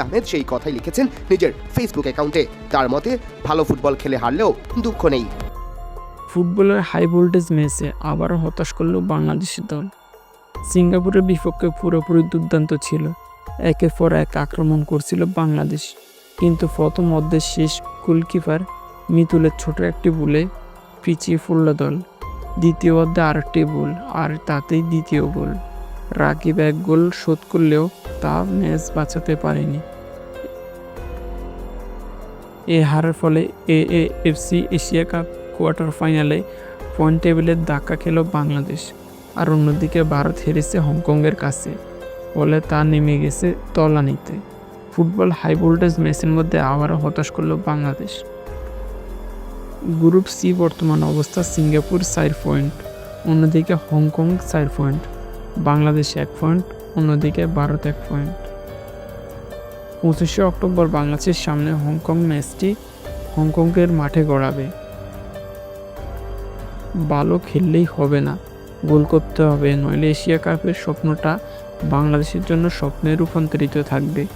আহমেদ সেই কথাই লিখেছেন নিজের ফেসবুক অ্যাকাউন্টে তার মতে, ভালো ফুটবল খেলে হারলেও দুঃখ নেই। ফুটবলের হাই ভোল্টেজ ম্যাচে আবারও হতাশ করল বাংলাদেশের দল। সিঙ্গাপুরের বিপক্ষে পুরোপুরি দুর্দান্ত ছিল। একের পর এক আক্রমণ করছিল বাংলাদেশ। কিন্তু প্রথম অর্ধের শেষ গোলকিপার মিতুলের ছোট একটি বলে পিছিয়ে পড়ল দল। দ্বিতীয় অর্ধে আরেকটি গোল আর তাতেই দ্বিতীয় গোল। রাকিব এক গোল শোধ করলেও তা ম্যাচ বাঁচাতে পারেনি। এ হারের ফলে A FC Asia cup quarter ফাইনালে পয়েন্ট টেবিলের ধাক্কা খেল বাংলাদেশ আর অন্যদিকে ভারত হেরেছে হংকংয়ের কাছে, ফলে তা নেমে গেছে তলানিতে। ফুটবল হাই ভোল্টেজ ম্যাচের মধ্যে আবারও হতাশ করল বাংলাদেশ। গ্রুপ সি বর্তমান অবস্থা সিঙ্গাপুর চার পয়েন্ট, অন্যদিকে হংকং চার পয়েন্ট। বাংলাদেশ এক পয়েন্ট অন্যদিকে ভারত এক পয়েন্ট পঁচিশে অক্টোবর বাংলাদেশের সামনে হংকং ম্যাচটি হংকংয়ের মাঠে গড়াবে। ভালো খেললেই হবে না। গোল করতে হবে। নইলে এশিয়া কাপের স্বপ্নটা বাংলাদেশের জন্য স্বপ্নে রূপান্তরিত থাকবে।